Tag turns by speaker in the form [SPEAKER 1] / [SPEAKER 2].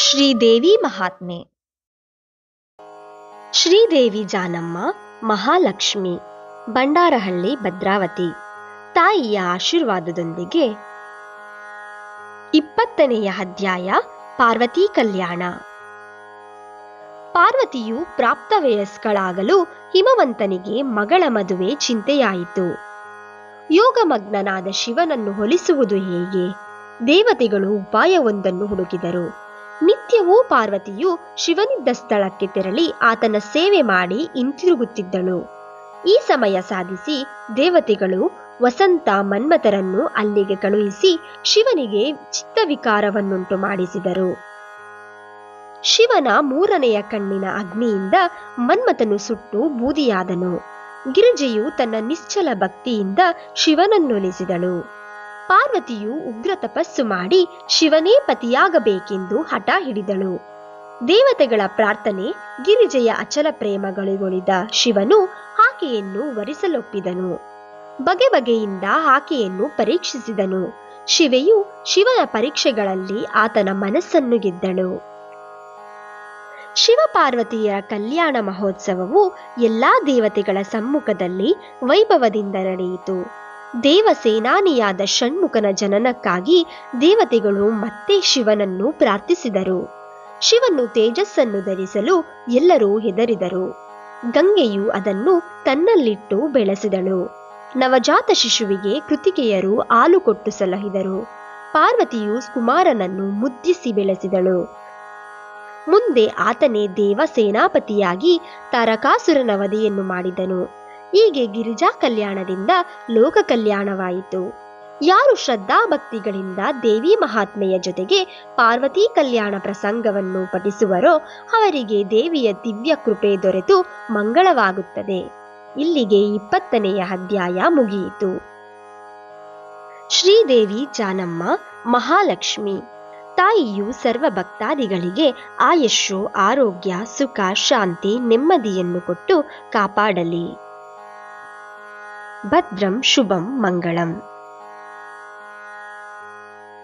[SPEAKER 1] ಶ್ರೀದೇವಿ ಮಹಾತ್ಮೆ. ಶ್ರೀದೇವಿ ಜಾನಮ್ಮ, ಮಹಾಲಕ್ಷ್ಮಿ, ಬಂಡಾರಹಳ್ಳಿ ಭದ್ರಾವತಿ, ತಾಯಿಯ ಆಶೀರ್ವಾದದೊಂದಿಗೆ ಇಪ್ಪತ್ತನೆಯ ಅಧ್ಯಾಯ ಪಾರ್ವತಿ ಕಲ್ಯಾಣ. ಪಾರ್ವತಿಯು ಪ್ರಾಪ್ತ ವಯಸ್ಕಳಾಗಲು ಹಿಮವಂತನಿಗೆ ಮಗಳ ಮದುವೆ ಚಿಂತೆಯಾಯಿತು. ಯೋಗಮಗ್ನನಾದ ಶಿವನನ್ನು ಹೊಲಿಸುವುದು ಹೇಗೆ? ದೇವತೆಗಳು ಉಪಾಯವೊಂದನ್ನು ಹುಡುಕಿದರು. ನಿತ್ಯವೂ ಪಾರ್ವತಿಯು ಶಿವನಿದ್ದ ಸ್ಥಳಕ್ಕೆ ತೆರಳಿ ಆತನ ಸೇವೆ ಮಾಡಿ ಹಿಂತಿರುಗುತ್ತಿದ್ದಳು. ಈ ಸಮಯ ಸಾಧಿಸಿ ದೇವತೆಗಳು ವಸಂತ ಮನ್ಮಥರನ್ನು ಅಲ್ಲಿಗೆ ಕಳುಹಿಸಿ ಶಿವನಿಗೆ ಚಿತ್ತವಿಕಾರವನ್ನುಂಟು ಮಾಡಿಸಿದರು. ಶಿವನ ಮೂರನೆಯ ಕಣ್ಣಿನ ಅಗ್ನಿಯಿಂದ ಮನ್ಮಥನು ಸುಟ್ಟು ಬೂದಿಯಾದನು. ಗಿರಿಜೆಯು ತನ್ನ ನಿಶ್ಚಲ ಭಕ್ತಿಯಿಂದ ಶಿವನನ್ನೊಲಿಸಿದಳು. ಪಾರ್ವತಿಯು ಉಗ್ರ ತಪಸ್ಸು ಮಾಡಿ ಶಿವನೇ ಪತಿಯಾಗಬೇಕೆಂದು ಹಠ ಹಿಡಿದಳು. ದೇವತೆಗಳ ಪ್ರಾರ್ಥನೆ, ಗಿರಿಜೆಯ ಅಚಲ ಪ್ರೇಮಗಳಿಗೊಳಿದ ಶಿವನು ಆಕೆಯನ್ನು ವರಿಸಲೊಪ್ಪಿದನು. ಬಗೆ ಬಗೆಯಿಂದ ಆಕೆಯನ್ನು ಪರೀಕ್ಷಿಸಿದನು. ಶಿವೆಯು ಶಿವನ ಪರೀಕ್ಷೆಗಳಲ್ಲಿ ಆತನ ಮನಸ್ಸನ್ನು ಗೆದ್ದಳು. ಶಿವಪಾರ್ವತಿಯ ಕಲ್ಯಾಣ ಮಹೋತ್ಸವವು ಎಲ್ಲಾ ದೇವತೆಗಳ ಸಮ್ಮುಖದಲ್ಲಿ ವೈಭವದಿಂದ ನಡೆಯಿತು. ದೇವಸೇನಾನಿಯಾದ ಷಣ್ಮುಖನ ಜನನಕ್ಕಾಗಿ ದೇವತೆಗಳು ಮತ್ತೆ ಶಿವನನ್ನು ಪ್ರಾರ್ಥಿಸಿದರು. ಶಿವನು ತೇಜಸ್ಸನ್ನು ಧರಿಸಲು ಎಲ್ಲರೂ ಹೆದರಿದರು. ಗಂಗೆಯು ಅದನ್ನು ತನ್ನಲ್ಲಿಟ್ಟು ಬೆಳೆಸಿದಳು. ನವಜಾತ ಶಿಶುವಿಗೆ ಕೃತಿಕೆಯರು ಹಾಲು ಕೊಟ್ಟು ಸಲಹಿದರು. ಪಾರ್ವತಿಯು ಕುಮಾರನನ್ನು ಮುದ್ದಿಸಿ ಬೆಳೆಸಿದಳು. ಮುಂದೆ ಆತನೇ ದೇವ ಸೇನಾಪತಿಯಾಗಿ ತಾರಕಾಸುರನ ವಧೆಯನ್ನು ಮಾಡಿದನು. ಹೀಗೆ ಗಿರಿಜಾ ಕಲ್ಯಾಣದಿಂದ ಲೋಕ ಕಲ್ಯಾಣವಾಯಿತು. ಯಾರು ಶ್ರದ್ಧಾಭಕ್ತಿಗಳಿಂದ ದೇವಿ ಮಹಾತ್ಮೆಯ ಜೊತೆಗೆ ಪಾರ್ವತಿ ಕಲ್ಯಾಣ ಪ್ರಸಂಗವನ್ನು ಪಠಿಸುವರೋ ಅವರಿಗೆ ದೇವಿಯ ದಿವ್ಯ ಕೃಪೆ ದೊರೆತು ಮಂಗಳವಾಗುತ್ತದೆ. ಇಲ್ಲಿಗೆ ಇಪ್ಪತ್ತನೆಯ ಅಧ್ಯಾಯ ಮುಗಿಯಿತು. ಶ್ರೀದೇವಿ ಜಾನಮ್ಮ, ಮಹಾಲಕ್ಷ್ಮಿ. ತಾಯಿಯು ಸರ್ವ ಭಕ್ತಾದಿಗಳಿಗೆ ಆಯಸ್ಸು, ಆರೋಗ್ಯ, ಸುಖ, ಶಾಂತಿ, ನೆಮ್ಮದಿಯನ್ನು ಕೊಟ್ಟು ಕಾಪಾಡಲಿ. भद्रं शुभं मङ्गलम्।